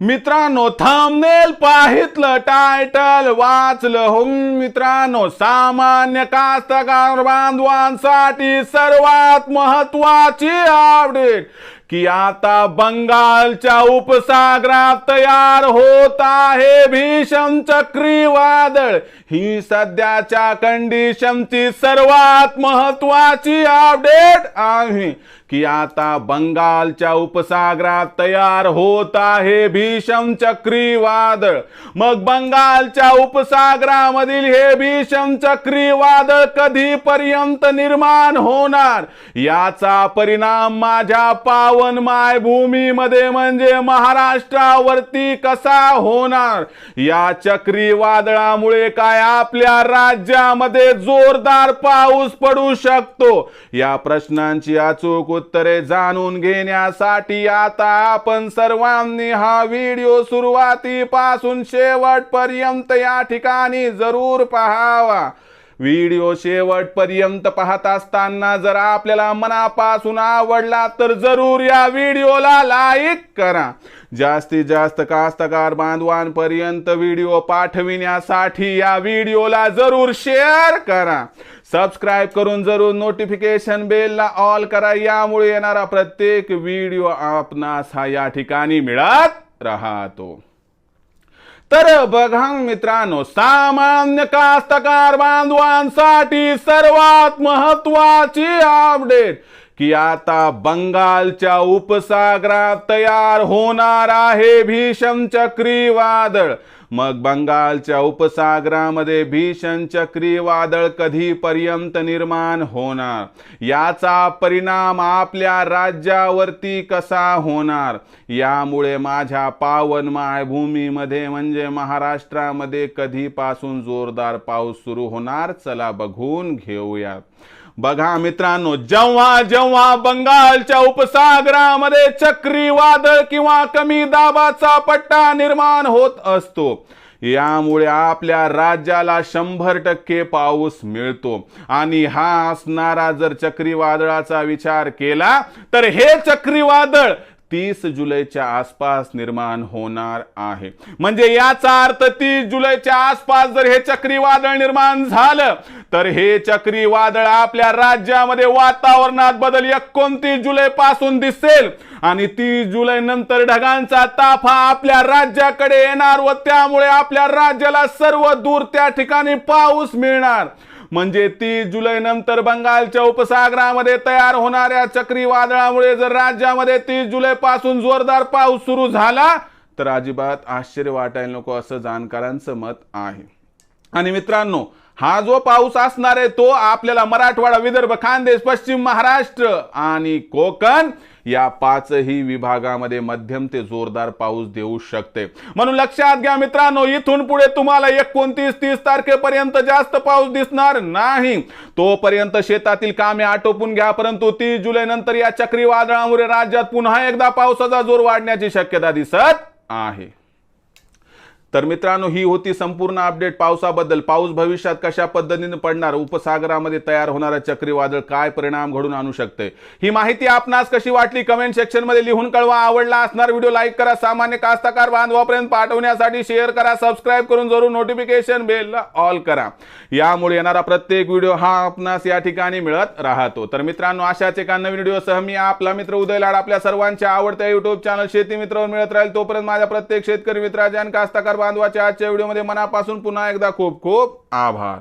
मित्रांनो थांबनेल पाहितलं टायटल वाचलं. हो मित्रांनो सामान्य कास्तकार बांधवांसाठी सर्वात महत्वाची अपडेट की आता बंगालच्या उपसागरात तयार होत आहे भीषण चक्रीवादळ. ही सध्याच्या कंडिशनची सर्वात महत्वाची अपडेट आहे. की आता बंगालच्या उपसागरात तयार होत आहे भीषण चक्रीवादळ. मग बंगालच्या उपसागरामधील हे भीषण चक्रीवादळ कधीपर्यंत निर्माण होणार? याचा परिणाम माझ्या पाव पावन मायभूमीमध्ये म्हणजे महाराष्ट्रावरती कसा होणार? या चक्रीवादळामुळे काय आपल्या राज्यामध्ये जोरदार पाऊस पडू शकतो? या प्रश्नांची अचूक उत्तरे जाणून घेण्यासाठी आता आपण सर्वांनी हा व्हिडिओ सुरुवातीपासून शेवटपर्यंत या ठिकाणी जरूर पहावा. व्हिडिओ शेवटपर्यंत पाहत असताना जर आपल्याला मनापासून आवडला तर जरूर या व्हिडिओला लाईक करा. जास्तीत जास्त कास्तकार बांधवांपर्यंत व्हिडिओ पाठविण्यासाठी या व्हिडिओला जरूर शेअर करा. सबस्क्राईब करून जरूर नोटिफिकेशन बेलला ऑल करा. यामुळे येणारा प्रत्येक व्हिडिओ आपणास हा या ठिकाणी मिळत राहतो. तर बघा मित्रांनो सामान्य कास्तकार बांधवांसाठी सर्वात महत्वाची अपडेट की आता बंगालच्या उपसागरात तयार होणार आहे भीषण चक्रीवादळ. मग बंगालच्या उपसागरामध्ये भीषण चक्रीवादळ कधीपर्यंत निर्माण होणार? याचा परिणाम आपल्या राज्यावरती कसा होणार? यामुळे माझ्या पावन मायभूमीमध्ये म्हणजे महाराष्ट्रामध्ये कधीपासून जोरदार पाऊस सुरू होणार? चला बघून घेऊयात बघा मित्रांनो जेव्हा जेव्हा बंगालच्या उपसागरामध्ये चक्रीवादळ किंवा कमी दाबाचा पट्टा निर्माण होत असतो यामुळे आपल्या राज्याला शंभर टक्के पाऊस मिळतो. आणि हा असणारा जर चक्रीवादळाचा विचार केला तर हे चक्रीवादळ तीस जुलैच्या आसपास निर्माण होणार आहे. म्हणजे याचा अर्थ तीस जुलैच्या आसपास जर हे चक्रीवादळ निर्माण झालं तर हे चक्रीवादळ आपल्या राज्यामध्ये वातावरणात बदल एकोणतीस जुलै पासून दिसेल. आणि तीस जुलै नंतर ढगांचा ताफा आपल्या राज्याकडे येणार व त्यामुळे आपल्या राज्याला सर्व दूर त्या ठिकाणी पाऊस मिळणार. म्हणजे तीस जुलै नंतर बंगालच्या उपसागरामध्ये तयार होणाऱ्या चक्रीवादळामुळे जर राज्यामध्ये तीस जुलै पासून जोरदार पाऊस सुरू झाला तर अजिबात आश्चर्य वाटायला नको असं जाणकारांचं मत आहे. आणि मित्रांनो हा जो पाऊस असणार आहे तो आपल्याला मराठवाडा विदर्भ खानदेश पश्चिम महाराष्ट्र आणि कोकण या पाचही विभागामध्ये मध्यम ते जोरदार पाऊस देऊ शकते. म्हणून लक्षात घ्या मित्रांनो इथून पुढे तुम्हाला एकोणतीस तीस तारखेपर्यंत जास्त पाऊस दिसणार नाही. तोपर्यंत शेतातील कामे आटोपून घ्या परंतु तीस जुलै नंतर या चक्रीवादळामुळे राज्यात पुन्हा एकदा पावसाचा जोर वाढण्याची शक्यता दिसत आहे. तर मित्रांनो ही होती संपूर्ण अपडेट पावसाबद्दल. पाऊस भविष्यात कशा पद्धतीने पडणार उपसागरामध्ये तयार होणारा चक्रीवादळ काय परिणाम घडून आणू शकते? ही माहिती आपणास कशी वाटली? कमेंट सेक्शनमध्ये लिहून कळवा. आवडला असणार व्हिडिओ लाईक करा. सामान्य कास्तकार बांधवापर्यंत पाठवण्यासाठी शेअर करा. सबस्क्राईब करून जरूर नोटिफिकेशन बेलला ऑल करा. यामुळे येणारा प्रत्येक व्हिडिओ हा आपणास या ठिकाणी मिळत राहतो. तर मित्रांनो अशाच एका नवीन व्हिडिओसह मी आपला मित्र उदय लाड आपल्या सर्वांच्या आवडत्या युट्यूब चॅनल शेती मित्रावर मिळत राहील. तोपर्यंत माझ्या प्रत्येक शेतकरी मित्राच्या आणि कास्तकार बांधवाच्या आजच्या व्हिडिओमध्ये मनापासून पुन्हा एकदा खूप खूप आभार.